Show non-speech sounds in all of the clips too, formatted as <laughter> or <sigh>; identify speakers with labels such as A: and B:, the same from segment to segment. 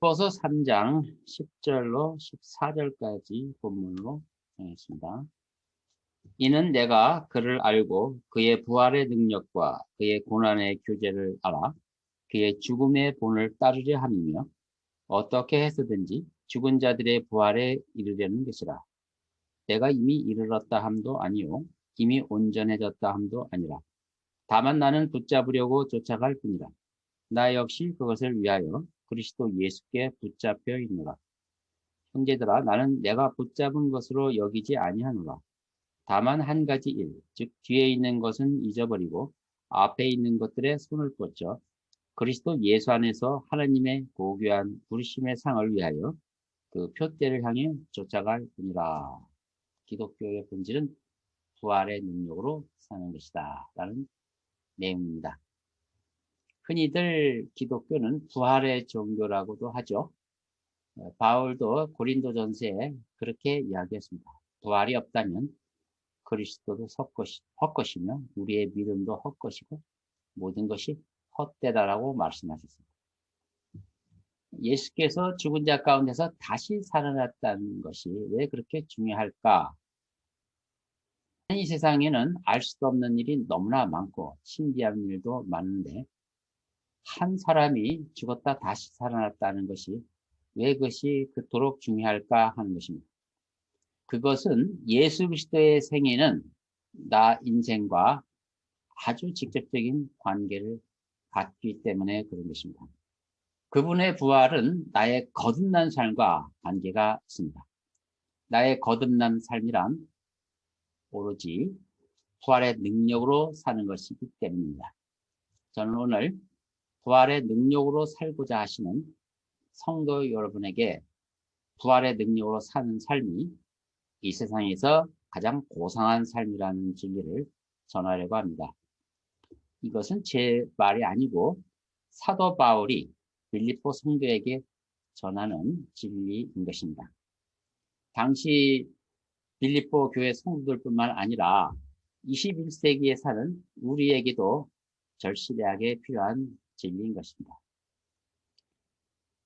A: 빌립보서 3장 10절로 14절까지 본문으로 정했습니다. 이는 내가 그를 알고 그의 부활의 능력과 그의 고난의 교제를 알아 그의 죽음의 본을 따르려 함이며 어떻게 해서든지 죽은 자들의 부활에 이르려는 것이라. 내가 이미 이르렀다 함도 아니요 이미 온전해졌다 함도 아니라 다만 나는 붙잡으려고 쫓아갈 뿐이라. 나 역시 그것을 위하여 그리스도 예수께 붙잡혀 있노라. 형제들아 나는 내가 붙잡은 것으로 여기지 아니하노라. 다만 한 가지 일, 즉 뒤에 있는 것은 잊어버리고 앞에 있는 것들에 손을 뻗쳐 그리스도 예수 안에서 하나님의 고귀한 부르심의 상을 위하여 그 표대를 향해 쫓아갈 뿐이라. 기독교의 본질은 부활의 능력으로 사는 것이다. 라는 내용입니다. 흔히들 기독교는 부활의 종교라고도 하죠. 어, 바울도 고린도 전서에 그렇게 이야기했습니다. 부활이 없다면 그리스도도 헛것이, 헛것이며 우리의 믿음도 헛것이고 모든 것이 헛되다라고 말씀하셨습니다. 예수께서 죽은 자 가운데서 다시 살아났다는 것이 왜 그렇게 중요할까? 이 세상에는 알 수도 없는 일이 너무나 많고 신기한 일도 많은데 한 사람이 죽었다 다시 살아났다는 것이 왜 그것이 그토록 중요할까 하는 것입니다. 그것은 예수 그리스도의 생애는 나 인생과 아주 직접적인 관계를 갖기 때문에 그런 것입니다. 그분의 부활은 나의 거듭난 삶과 관계가 있습니다. 나의 거듭난 삶이란 오로지 부활의 능력으로 사는 것이기 때문입니다. 저는 오늘 부활의 능력으로 살고자 하시는 성도 여러분에게 부활의 능력으로 사는 삶이 이 세상에서 가장 고상한 삶이라는 진리를 전하려고 합니다. 이것은 제 말이 아니고 사도 바울이 빌립보 성도에게 전하는 진리인 것입니다. 당시 빌립보 교회 성도들뿐만 아니라 21세기에 사는 우리에게도 절실하게 필요한 진리인 것입니다.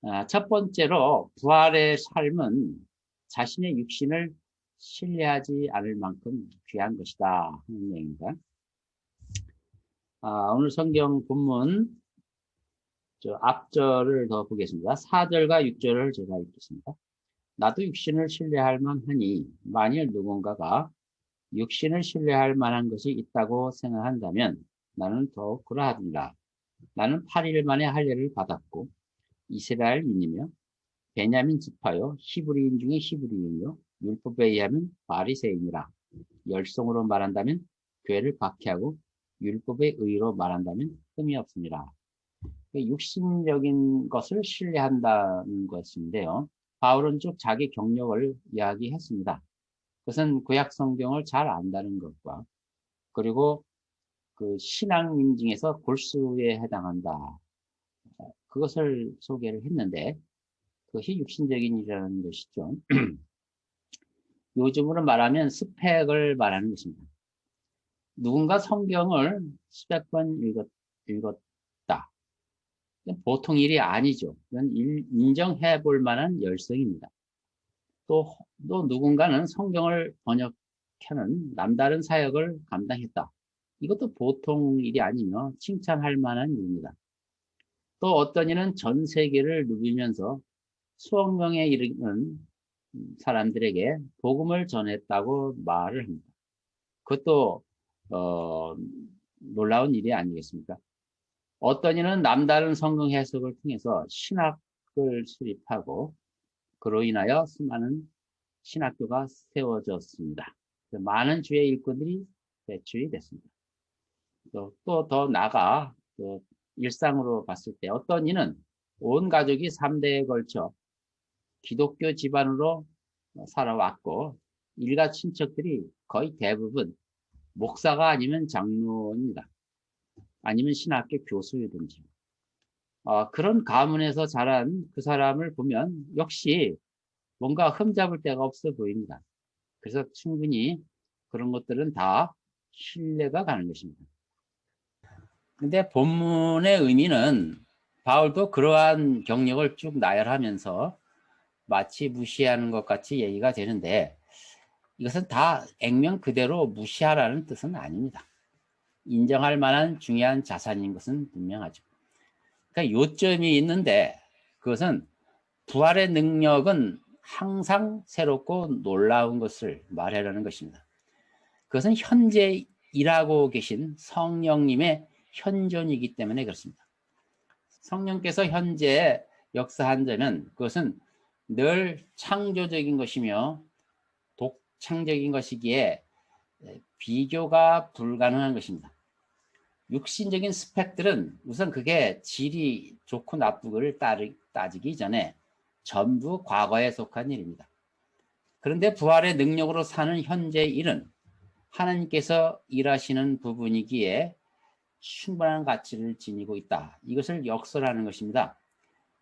A: 아, 첫 번째로 부활의 삶은 자신의 육신을 신뢰하지 않을 만큼 귀한 것이다 하는 내용입니다. 아, 오늘 성경 본문 저 앞절을 더 보겠습니다. 4절과 6절을 제가 읽겠습니다. 나도 육신을 신뢰할 만하니 만일 누군가가 육신을 신뢰할 만한 것이 있다고 생각한다면 나는 더욱 그러하니라. 나는 8일 만에 할례를 받았고 이스라엘인이며 베냐민 지파요 히브리인 중에 히브리인이요 율법에 의하면 바리새인이라 열성으로 말한다면 교회를 박해하고 율법의 의로 말한다면 흠이 없습니다. 육신적인 것을 신뢰한다는 것인데요. 바울은 쭉 자기 경력을 이야기했습니다. 그것은 구약 성경을 잘 안다는 것과 그리고 그 신앙 인증에서 골수에 해당한다. 그것을 소개를 했는데 그것이 육신적인 일이라는 것이죠. <clears throat> 요즘으로 말하면 스펙을 말하는 것입니다. 누군가 성경을 수백 번 읽었, 읽었다. 보통 일이 아니죠. 이건 인정해 볼 만한 열성입니다. 또, 또 누군가는 성경을 번역하는 남다른 사역을 감당했다. 이것도 보통 일이 아니며 칭찬할 만한 일입니다. 또 어떤 이는 전 세계를 누비면서 수억 명에 이르는 사람들에게 복음을 전했다고 말을 합니다. 그것도 어, 놀라운 일이 아니겠습니까? 어떤 이는 남다른 성경 해석을 통해서 신학을 수립하고 그로 인하여 수많은 신학교가 세워졌습니다. 많은 주의 일꾼들이 배출이 됐습니다. 또 더 나가 또 일상으로 봤을 때 어떤 이는 온 가족이 3대에 걸쳐 기독교 집안으로 살아왔고 일가 친척들이 거의 대부분 목사가 아니면 장로입니다. 아니면 신학교 교수이든지. 어, 그런 가문에서 자란 그 사람을 보면 역시 뭔가 흠잡을 데가 없어 보입니다. 그래서 충분히 그런 것들은 다 신뢰가 가는 것입니다. 근데 본문의 의미는 바울도 그러한 경력을 쭉 나열하면서 마치 무시하는 것 같이 얘기가 되는데 이것은 다 액면 그대로 무시하라는 뜻은 아닙니다. 인정할 만한 중요한 자산인 것은 분명하죠. 그러니까 요점이 있는데 그것은 부활의 능력은 항상 새롭고 놀라운 것을 말하려는 것입니다. 그것은 현재 일하고 계신 성령님의 현존이기 때문에 그렇습니다. 성령께서 현재 역사한다면 그것은 늘 창조적인 것이며 독창적인 것이기에 비교가 불가능한 것입니다. 육신적인 스펙들은 우선 그게 질이 좋고 나쁘고를 따지기 전에 전부 과거에 속한 일입니다. 그런데 부활의 능력으로 사는 현재 일은 하나님께서 일하시는 부분이기에 충분한 가치를 지니고 있다. 이것을 역설하는 것입니다.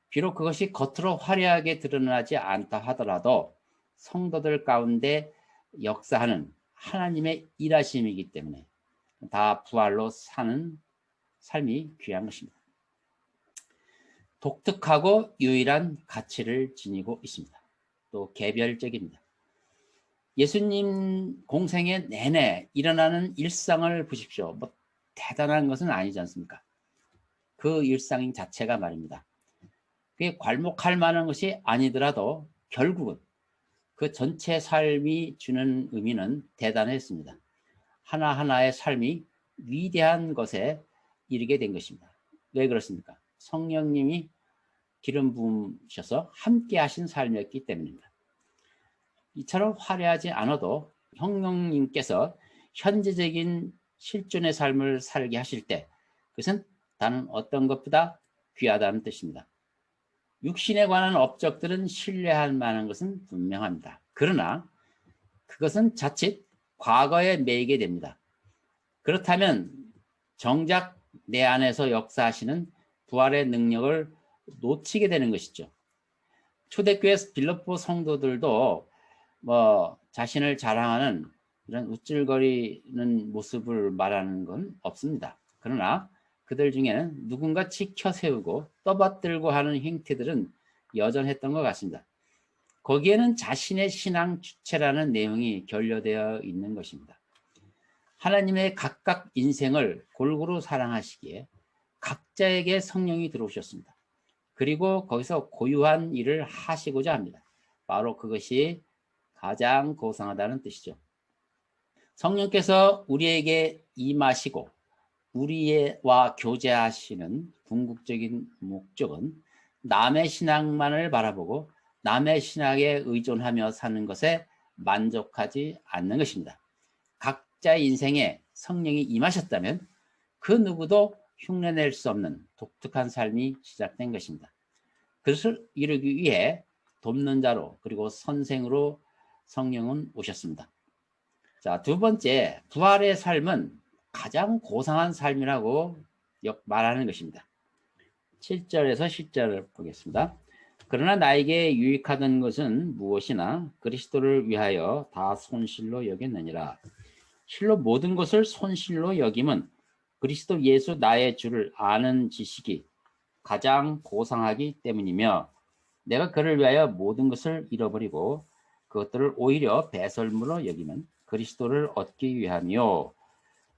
A: 비록 그것이 겉으로 화려하게 드러나지 않다 하더라도 성도들 가운데 역사하는 하나님의 일하심이기 때문에 다 부활로 사는 삶이 귀한 것입니다. 독특하고 유일한 가치를 지니고 있습니다. 또 개별적입니다. 예수님 공생의 내내 일어나는 일상을 보십시오. 뭐 대단한 것은 아니지 않습니까? 그 일상 자체가 말입니다. 그게 괄목할 만한 것이 아니더라도 결국은 그 전체 삶이 주는 의미는 대단했습니다. 하나하나의 삶이 위대한 것에 이르게 된 것입니다. 왜 그렇습니까? 성령님이 기름 부으셔서 함께 하신 삶이었기 때문입니다. 이처럼 화려하지 않아도 성령님께서 현재적인 실존의 삶을 살게 하실 때 그것은 다른 어떤 것보다 귀하다는 뜻입니다. 육신에 관한 업적들은 신뢰할 만한 것은 분명합니다. 그러나 그것은 자칫 과거에 매이게 됩니다. 그렇다면 정작 내 안에서 역사하시는 부활의 능력을 놓치게 되는 것이죠. 초대교회 빌립보 성도들도 뭐 자신을 자랑하는 이런 우쭐거리는 모습을 말하는 건 없습니다. 그러나 그들 중에는 누군가 지켜 세우고 떠받들고 하는 행태들은 여전했던 것 같습니다. 거기에는 자신의 신앙 주체라는 내용이 결여되어 있는 것입니다. 하나님의 각각 인생을 골고루 사랑하시기에 각자에게 성령이 들어오셨습니다. 그리고 거기서 고유한 일을 하시고자 합니다. 바로 그것이 가장 고상하다는 뜻이죠. 성령께서 우리에게 임하시고 우리와 교제하시는 궁극적인 목적은 남의 신앙만을 바라보고 남의 신앙에 의존하며 사는 것에 만족하지 않는 것입니다. 각자의 인생에 성령이 임하셨다면 그 누구도 흉내낼 수 없는 독특한 삶이 시작된 것입니다. 그것을 이루기 위해 돕는 자로 그리고 선생으로 성령은 오셨습니다. 자, 두 번째, 부활의 삶은 가장 고상한 삶이라고 말하는 것입니다. 7절에서 10절을 보겠습니다. 그러나 나에게 유익하던 것은 무엇이나 그리스도를 위하여 다 손실로 여겼느니라. 실로 모든 것을 손실로 여김은 그리스도 예수 나의 주를 아는 지식이 가장 고상하기 때문이며 내가 그를 위하여 모든 것을 잃어버리고 그것들을 오히려 배설물로 여기면 그리스도를 얻기 위하며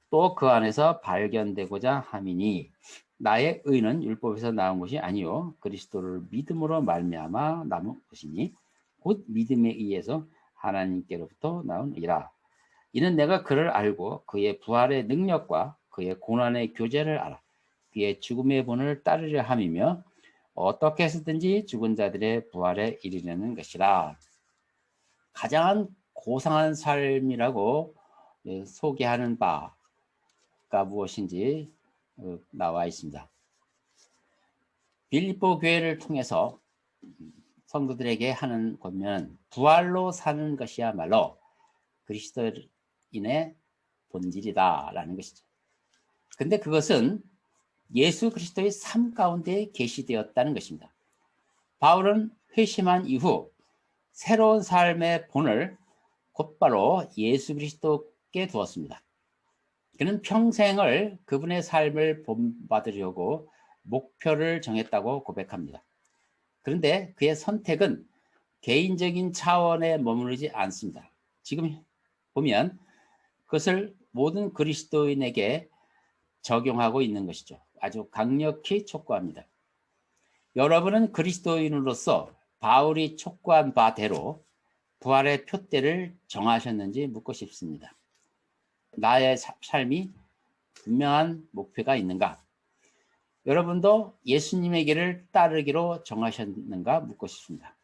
A: 또그 안에서 발견되고자 함이니 나의 의는 율법에서 나온 것이 아니요. 그리스도를 믿음으로 말미암아 남은 것이니 곧 믿음에 의해서 하나님께로부터 나온 이라. 이는 내가 그를 알고 그의 부활의 능력과 그의 고난의 교제를 알아 그의 죽음의 본을 따르려 함이며 어떻게 해서든지 죽은 자들의 부활에 이르려는 것이라. 가장 고상한 삶이라고 예, 소개하는 바가 무엇인지 어, 나와 있습니다. 빌립보 교회를 통해서 성도들에게 하는 권면은 부활로 사는 것이야말로 그리스도인의 본질이다라는 것이죠. 근데 그것은 예수 그리스도의 삶 가운데 계시되었다는 것입니다. 바울은 회심한 이후 새로운 삶의 본을 곧바로 예수 그리스도께 두었습니다. 그는 평생을 그분의 삶을 본받으려고 목표를 정했다고 고백합니다. 그런데 그의 선택은 개인적인 차원에 머무르지 않습니다. 지금 보면 그것을 모든 그리스도인에게 적용하고 있는 것이죠. 아주 강력히 촉구합니다. 여러분은 그리스도인으로서 바울이 촉구한 바대로 부활의 표대를 정하셨는지 묻고 싶습니다. 나의 사- 삶이 분명한 목표가 있는가? 여러분도 예수님의 길을 따르기로 정하셨는가 묻고 싶습니다.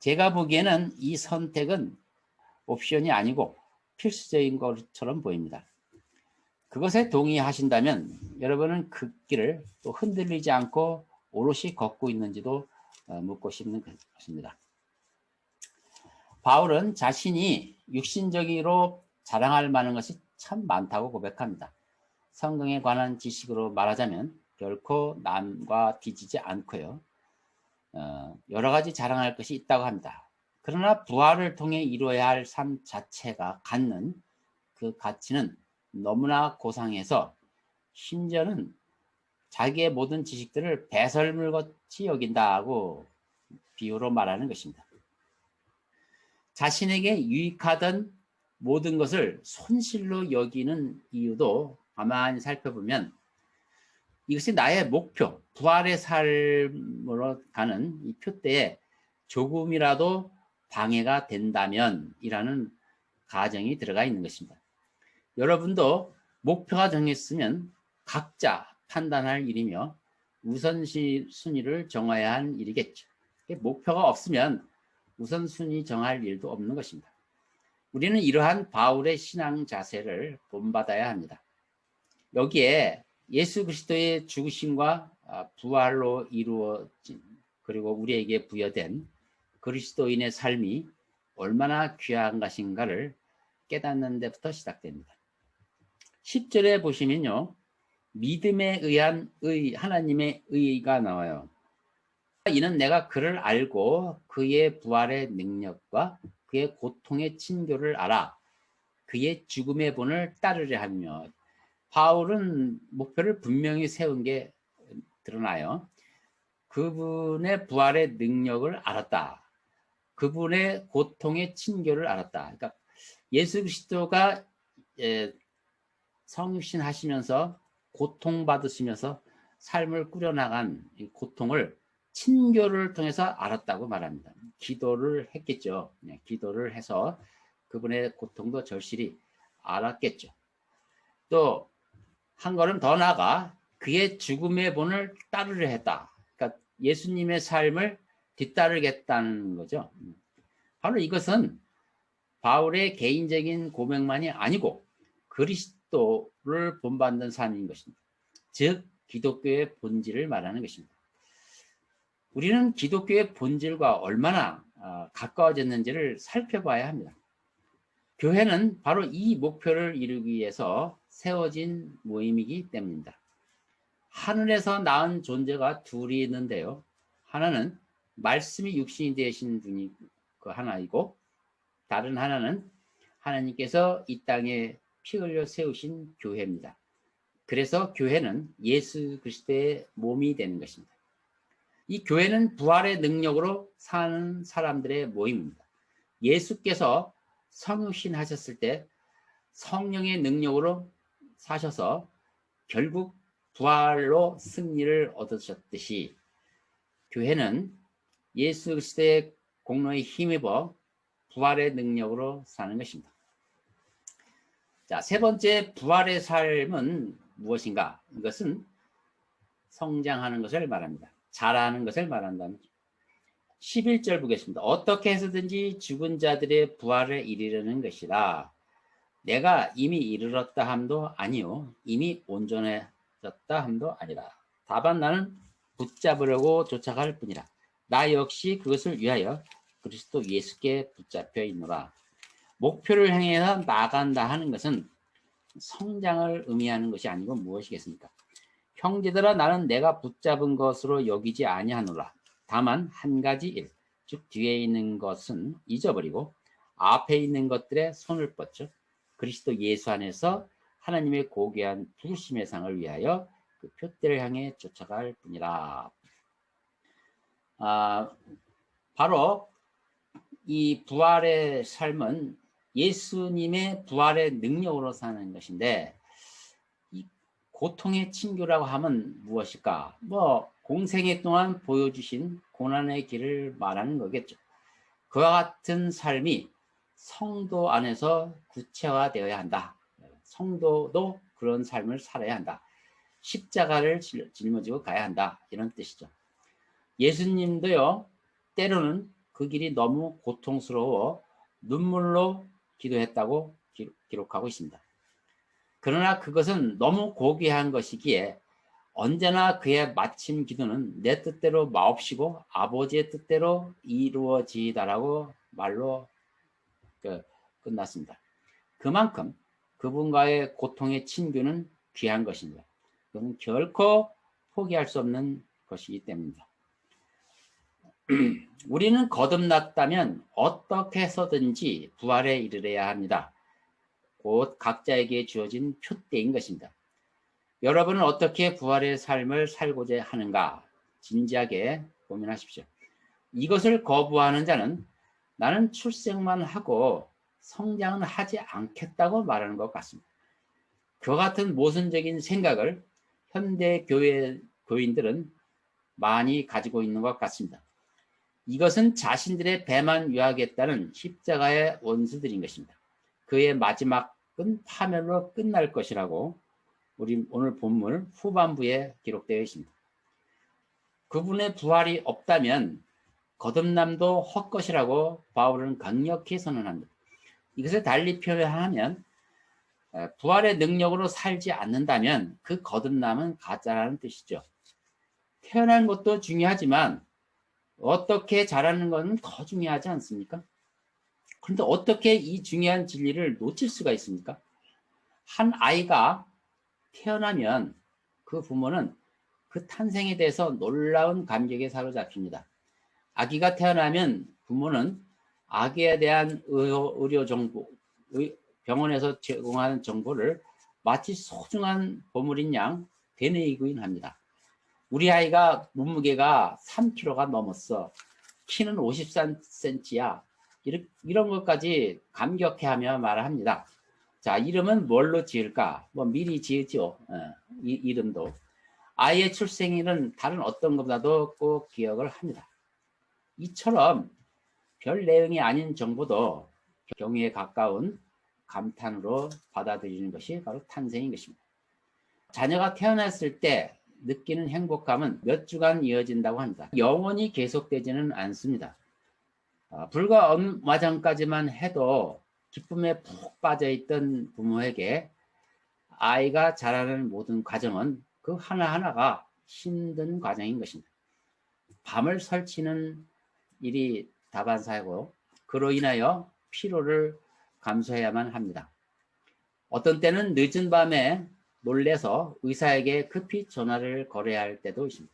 A: 제가 보기에는 이 선택은 옵션이 아니고 필수적인 것처럼 보입니다. 그것에 동의하신다면 여러분은 그 길을 또 흔들리지 않고 오롯이 걷고 있는지도 어, 묻고 싶는 것입니다. 바울은 자신이 육신적으로 자랑할 만한 것이 참 많다고 고백합니다. 성경에 관한 지식으로 말하자면 결코 남과 뒤지지 않고요. 어, 여러 가지 자랑할 것이 있다고 합니다. 그러나 부활을 통해 이루어야 할 삶 자체가 갖는 그 가치는 너무나 고상해서 심지어는 자기의 모든 지식들을 배설물 같이 여긴다고 비유로 말하는 것입니다. 자신에게 유익하던 모든 것을 손실로 여기는 이유도 가만히 살펴보면 이것이 나의 목표, 부활의 삶으로 가는 이 표대에 조금이라도 방해가 된다면 이라는 가정이 들어가 있는 것입니다. 여러분도 목표가 정했으면 각자 판단할 일이며 우선순위를 정해야 할 일이겠죠. 목표가 없으면 우선순위 정할 일도 없는 것입니다. 우리는 이러한 바울의 신앙 자세를 본받아야 합니다. 여기에 예수 그리스도의 죽으심과 아, 부활로 이루어진 그리고 우리에게 부여된 그리스도인의 삶이 얼마나 귀한 것인가를 깨닫는 데부터 시작됩니다. 10절에 보시면요. 믿음에 의한 의, 하나님의 의가 나와요. 이는 내가 그를 알고 그의 부활의 능력과 그의 고통의 친교를 알아 그의 죽음의 본을 따르려 하며 바울은 목표를 분명히 세운 게 드러나요. 그분의 부활의 능력을 알았다. 그분의 고통의 친교를 알았다. 그러니까 예수 그리스도가 예, 성육신 하시면서 고통받으시면서 삶을 꾸려나간 이 고통을 친교를 통해서 알았다고 말합니다. 기도를 했겠죠. 네, 기도를 해서 그분의 고통도 절실히 알았겠죠. 또 한 걸음 더 나아가 그의 죽음의 본을 따르려 했다. 그러니까 예수님의 삶을 뒤따르겠다는 거죠. 바로 이것은 바울의 개인적인 고백만이 아니고 그리스도를 본받는 삶인 것입니다. 즉 기독교의 본질을 말하는 것입니다. 우리는 기독교의 본질과 얼마나 어, 가까워졌는지를 살펴봐야 합니다. 교회는 바로 이 목표를 이루기 위해서 세워진 모임이기 때문입니다. 하늘에서 낳은 존재가 둘이 있는데요. 하나는 말씀이 육신이 되신 분이 그 하나이고 다른 하나는 하나님께서 이 땅에 피 흘려 세우신 교회입니다. 그래서 교회는 예수 그리스도의 몸이 되는 것입니다. 이 교회는 부활의 능력으로 사는 사람들의 모임입니다. 예수께서 성육신 하셨을 때 성령의 능력으로 사셔서 결국 부활로 승리를 얻으셨듯이 교회는 예수 그리스도의 공로에 힘입어 부활의 능력으로 사는 것입니다. 자, 세 번째 부활의 삶은 무엇인가? 이것은 성장하는 것을 말합니다. 자라는 것을 말한다는 11절 보겠습니다. 어떻게 해서든지 죽은 자들의 부활에 이르려는 것이라. 내가 이미 이르렀다 함도 아니요 이미 온전해졌다 함도 아니라. 다만 나는 붙잡으려고 쫓아갈 뿐이라. 나 역시 그것을 위하여 그리스도 예수께 붙잡혀 있노라. 목표를 향해서 나간다 하는 것은 성장을 의미하는 것이 아니고 무엇이겠습니까? 형제들아 나는 내가 붙잡은 것으로 여기지 아니하노라. 다만 한 가지 일, 즉 뒤에 있는 것은 잊어버리고 앞에 있는 것들에 손을 뻗죠. 그리스도 예수 안에서 하나님의 고귀한 부르심의 상을 위하여 그 표대를 향해 쫓아갈 뿐이라. 아, 바로 이 부활의 삶은 예수님의 부활의 능력으로 사는 것인데 이 고통의 친교라고 하면 무엇일까? 뭐 공생애 동안 보여주신 고난의 길을 말하는 거겠죠. 그와 같은 삶이 성도 안에서 구체화되어야 한다. 성도도 그런 삶을 살아야 한다. 십자가를 짊어지고 가야 한다. 이런 뜻이죠. 예수님도요, 때로는 그 길이 너무 고통스러워 눈물로 기도했다고 기록하고 있습니다. 그러나 그것은 너무 고귀한 것이기에 언제나 그의 마침 기도는 내 뜻대로 마옵시고 아버지의 뜻대로 이루어지다라고 말로 그 끝났습니다. 그만큼 그분과의 고통의 친교는 귀한 것입니다. 그건 결코 포기할 수 없는 것이기 때문입니다. <clears throat> 우리는 거듭났다면 어떻게 해서든지 부활에 이르러야 합니다. 곧 각자에게 주어진 표대인 것입니다. 여러분은 어떻게 부활의 삶을 살고자 하는가 진지하게 고민하십시오. 이것을 거부하는 자는 나는 출생만 하고 성장은 하지 않겠다고 말하는 것 같습니다. 그 같은 모순적인 생각을 현대 교회 교인들은 많이 가지고 있는 것 같습니다. 이것은 자신들의 배만 유하겠다는 십자가의 원수들인 것입니다. 그의 마지막 은 파멸로 끝날 것이라고 우리 오늘 본문 후반부에 기록되어 있습니다. 그분의 부활이 없다면 거듭남도 헛것이라고 바울은 강력히 선언합니다. 이것을 달리 표현하면 부활의 능력으로 살지 않는다면 그 거듭남은 가짜라는 뜻이죠. 태어난 것도 중요하지만 어떻게 자라는 것은 더 중요하지 않습니까? 그런데 어떻게 이 중요한 진리를 놓칠 수가 있습니까? 한 아이가 태어나면 그 부모는 그 탄생에 대해서 놀라운 감격에 사로잡힙니다. 아기가 태어나면 부모는 아기에 대한 의료, 의료 정보, 병원에서 제공하는 정보를 마치 소중한 보물인 양 되뇌이고 합니다. 우리 아이가 몸무게가 3kg가 넘었어. 키는 53cm야. 이런, 것까지 감격해 하며 말을 합니다. 자, 이름은 뭘로 지을까? 뭐 미리 지었죠. 어, 이 이름도. 아이의 출생일은 다른 어떤 것보다도 꼭 기억을 합니다. 이처럼 별 내용이 아닌 정보도 경위에 가까운 감탄으로 받아들이는 것이 바로 탄생인 것입니다. 자녀가 태어났을 때 느끼는 행복감은 몇 주간 이어진다고 합니다. 영원히 계속되지는 않습니다. 아, 불과 얼마 전까지만 해도 기쁨에 푹 빠져있던 부모에게 아이가 자라는 모든 과정은 그 하나하나가 힘든 과정인 것입니다. 밤을 설치는 일이 다반사고 그로 인하여 피로를 감수해야만 합니다. 어떤 때는 늦은 밤에 놀래서 의사에게 급히 전화를 걸어야 할 때도 있습니다.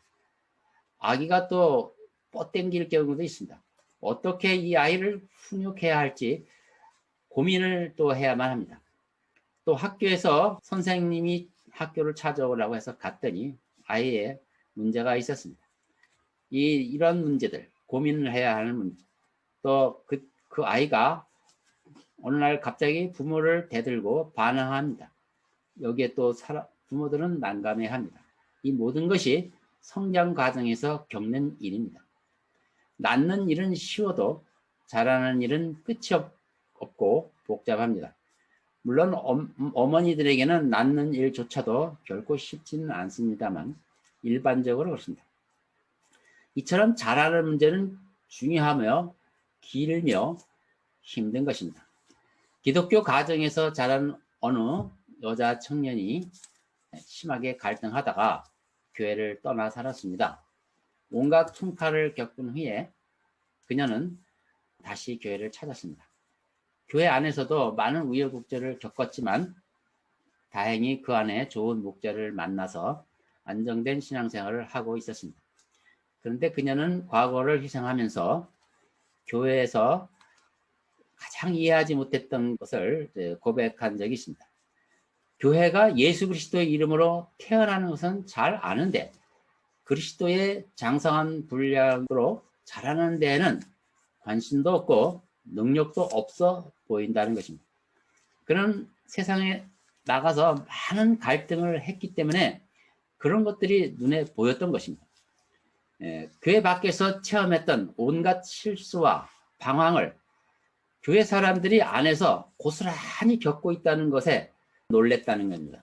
A: 아기가 또 뻗땡길 경우도 있습니다. 어떻게 이 아이를 훈육해야 할지 고민을 또 해야만 합니다. 또 학교에서 선생님이 학교를 찾아오라고 해서 갔더니 아이의 문제가 있었습니다. 이, 이런 문제들, 고민을 해야 하는 문제. 또 그, 그 아이가 어느 날 갑자기 부모를 대들고 반항합니다. 여기에 또 사람, 부모들은 난감해 합니다. 이 모든 것이 성장 과정에서 겪는 일입니다. 낳는 일은 쉬워도 자라는 일은 끝이 없고 복잡합니다. 물론 어머니들에게는 낳는 일조차도 결코 쉽지는 않습니다만 일반적으로 그렇습니다. 이처럼 자라는 문제는 중요하며 길며 힘든 것입니다. 기독교 가정에서 자란 어느 여자 청년이 심하게 갈등하다가 교회를 떠나 살았습니다. 온갖 퉁칼을 겪은 후에 그녀는 다시 교회를 찾았습니다. 교회 안에서도 많은 우여곡절을 겪었지만 다행히 그 안에 좋은 목자를 만나서 안정된 신앙생활을 하고 있었습니다. 그런데 그녀는 과거를 희생하면서 교회에서 가장 이해하지 못했던 것을 고백한 적이 있습니다. 교회가 예수 그리스도의 이름으로 태어나는 것은 잘 아는데 그리스도의 장성한 분량으로 자라는 데에는 관심도 없고 능력도 없어 보인다는 것입니다. 그는 세상에 나가서 많은 갈등을 했기 때문에 그런 것들이 눈에 보였던 것입니다. 예, 교회 밖에서 체험했던 온갖 실수와 방황을 교회 사람들이 안에서 고스란히 겪고 있다는 것에 놀랬다는 겁니다.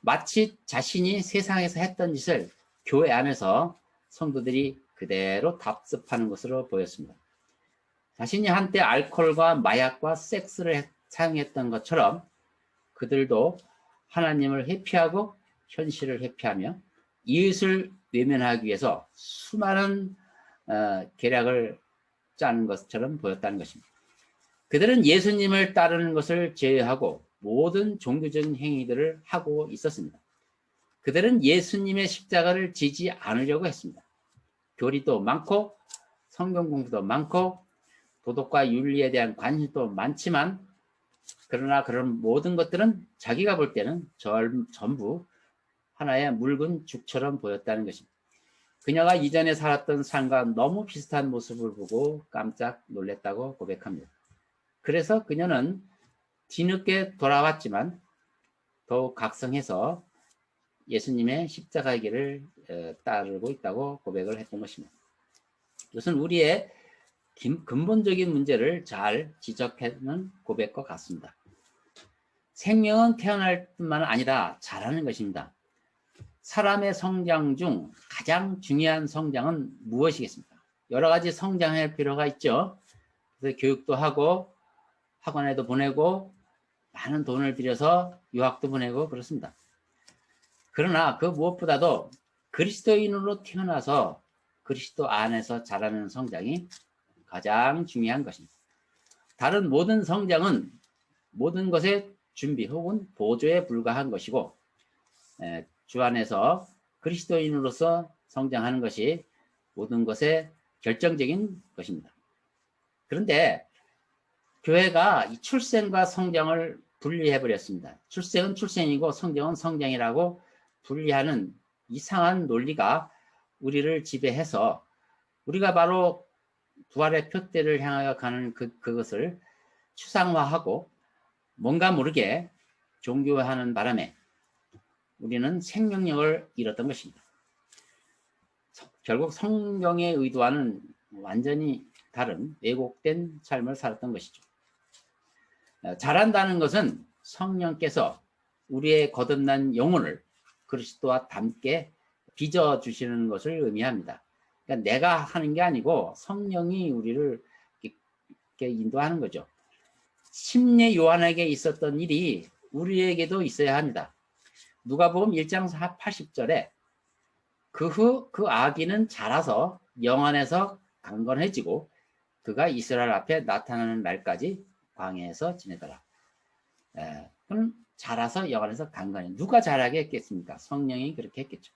A: 마치 자신이 세상에서 했던 짓을 교회 안에서 성도들이 그대로 답습하는 것으로 보였습니다. 자신이 한때 알코올과 마약과 섹스를 사용했던 것처럼 그들도 하나님을 회피하고 현실을 회피하며 이웃을 외면하기 위해서 수많은 어, 계략을 짜는 것처럼 보였다는 것입니다. 그들은 예수님을 따르는 것을 제외하고 모든 종교적인 행위들을 하고 있었습니다. 그들은 예수님의 십자가를 지지 않으려고 했습니다. 교리도 많고 성경 공부도 많고 도덕과 윤리에 대한 관심도 많지만 그러나 그런 모든 것들은 자기가 볼 때는 절, 전부 하나의 묽은 죽처럼 보였다는 것입니다. 그녀가 이전에 살았던 삶과 너무 비슷한 모습을 보고 깜짝 놀랐다고 고백합니다. 그래서 그녀는 뒤늦게 돌아왔지만 더욱 각성해서 예수님의 십자가의 길을 어, 따르고 있다고 고백을 했던 것입니다. 이것은 우리의 근본적인 문제를 잘 지적하는 고백과 같습니다. 생명은 태어날 뿐만 아니라 자라는 것입니다. 사람의 성장 중 가장 중요한 성장은 무엇이겠습니까? 여러 가지 성장할 필요가 있죠. 그래서 교육도 하고 학원에도 보내고 많은 돈을 들여서 유학도 보내고 그렇습니다. 그러나 그 무엇보다도 그리스도인으로 태어나서 그리스도 안에서 자라는 성장이 가장 중요한 것입니다. 다른 모든 성장은 모든 것의 준비 혹은 보조에 불과한 것이고 주 안에서 그리스도인으로서 성장하는 것이 모든 것의 결정적인 것입니다. 그런데 교회가 출생과 성장을 분리해 버렸습니다. 출생은 출생이고 성장은 성장이라고 분리하는 이상한 논리가 우리를 지배해서 우리가 바로 부활의 표대를 향하여 가는 그, 그것을 추상화하고 뭔가 모르게 종교화하는 바람에 우리는 생명력을 잃었던 것입니다. 결국 성경의 의도와는 완전히 다른 왜곡된 삶을 살았던 것이죠. 어, 잘한다는 것은 성령께서 우리의 거듭난 영혼을 그리스도와 함께 빚어 주시는 것을 의미합니다. 그러니까 내가 하는 게 아니고 성령이 우리를 이렇게 인도하는 거죠. 심례 요한에게 있었던 일이 우리에게도 있어야 합니다. 누가복음 1장 80절에 그 후그 아기는 자라서 영안에서 강건해지고 그가 이스라엘 앞에 나타나는 날까지 광야에서 지내더라. 에, 그럼 자라서 영안에서 강건해. 누가 자라게 했겠습니까? 성령이 그렇게 했겠죠.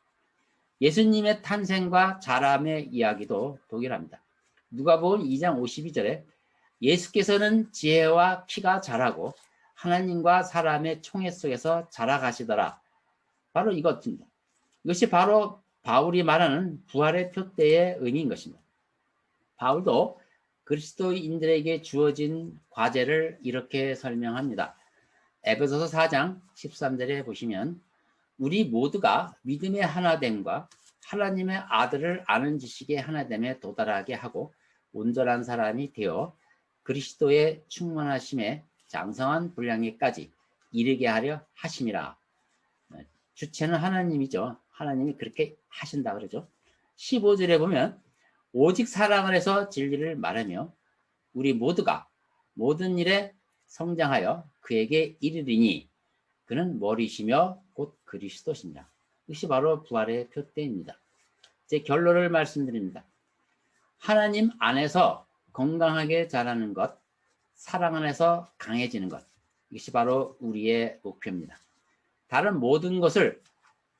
A: 예수님의 탄생과 자람의 이야기도 동일합니다. 누가복음 2장 52절에 예수께서는 지혜와 키가 자라고 하나님과 사람의 총회 속에서 자라가시더라. 바로 이것입니다. 이것이 바로 바울이 말하는 부활의 표대의 의미인 것입니다. 바울도 그리스도인들에게 주어진 과제를 이렇게 설명합니다. 에베소서 4장 13절에 보시면 우리 모두가 믿음의 하나됨과 하나님의 아들을 아는 지식의 하나됨에 도달하게 하고 온전한 사람이 되어 그리스도의 충만하심에 장성한 분량에까지 이르게 하려 하심이라. 주체는 하나님이죠. 하나님이 그렇게 하신다 그러죠. 15절에 보면 오직 사랑을 해서 진리를 말하며 우리 모두가 모든 일에 성장하여 그에게 이르리니 그는 머리시며 곧 그리스도십니다. 이것이 바로 부활의 표대입니다. 제 결론을 말씀드립니다. 하나님 안에서 건강하게 자라는 것, 사랑 안에서 강해지는 것. 이것이 바로 우리의 목표입니다. 다른 모든 것을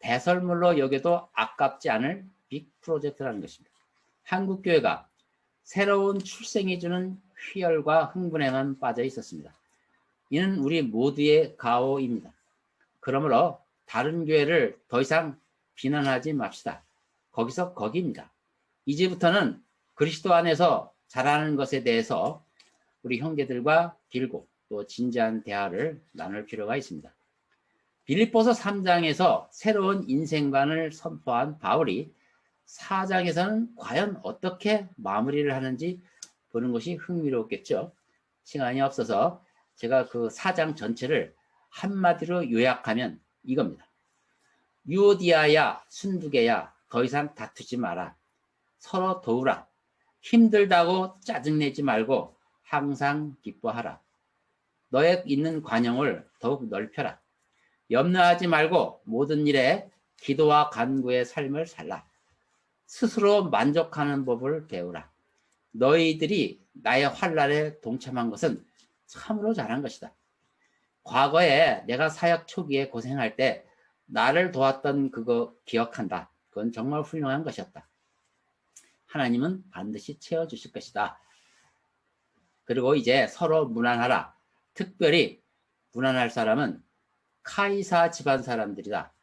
A: 배설물로 여겨도 아깝지 않을 빅 프로젝트라는 것입니다. 한국교회가 새로운 출생이 주는 휘열과 흥분에만 빠져 있었습니다. 이는 우리 모두의 가오입니다. 그러므로 다른 교회를 더 이상 비난하지 맙시다. 거기서 거기입니다. 이제부터는 그리스도 안에서 잘하는 것에 대해서 우리 형제들과 길고 또 진지한 대화를 나눌 필요가 있습니다. 빌립보서 3장에서 새로운 인생관을 선포한 바울이 4장에서는 과연 어떻게 마무리를 하는지 보는 것이 흥미롭겠죠. 시간이 없어서 제가 그 4장 전체를 한마디로 요약하면 이겁니다. 유오디아야 순두개야 더 이상 다투지 마라. 서로 도우라. 힘들다고 짜증내지 말고 항상 기뻐하라. 너의 있는 관용을 더욱 넓혀라. 염려하지 말고 모든 일에 기도와 간구의 삶을 살라. 스스로 만족하는 법을 배우라. 너희들이 나의 환란에 동참한 것은 참으로 잘한 것이다. 과거에 내가 사역 초기에 고생할 때 나를 도왔던 그거 기억한다. 그건 정말 훌륭한 것이었다. 하나님은 반드시 채워주실 것이다. 그리고 이제 서로 무난하라. 특별히 무난할 사람은 카이사 집안 사람들이다.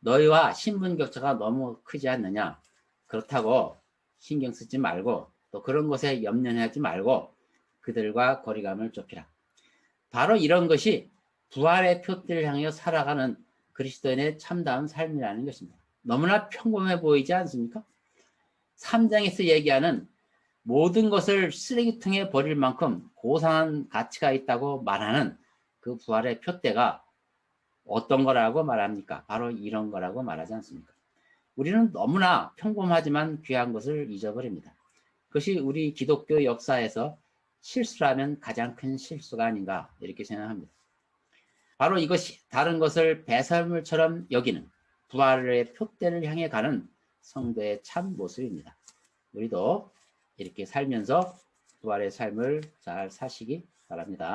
A: 너희와 신분 격차가 너무 크지 않느냐. 그렇다고 신경 쓰지 말고 또 그런 것에 염려하지 말고 그들과 거리감을 좁히라. 바로 이런 것이 부활의 표대를 향해 살아가는 그리스도인의 참다운 삶이라는 것입니다. 너무나 평범해 보이지 않습니까? 3장에서 얘기하는 모든 것을 쓰레기통에 버릴 만큼 고상한 가치가 있다고 말하는 그 부활의 표대가 어떤 거라고 말합니까? 바로 이런 거라고 말하지 않습니까? 우리는 너무나 평범하지만 귀한 것을 잊어버립니다. 그것이 우리 기독교 역사에서 실수라면 가장 큰 실수가 아닌가 이렇게 생각합니다. 바로 이것이 다른 것을 배설물처럼 여기는 부활의 표대를 향해 가는 성도의 참 모습입니다. 우리도 이렇게 살면서 부활의 삶을 잘 사시기 바랍니다.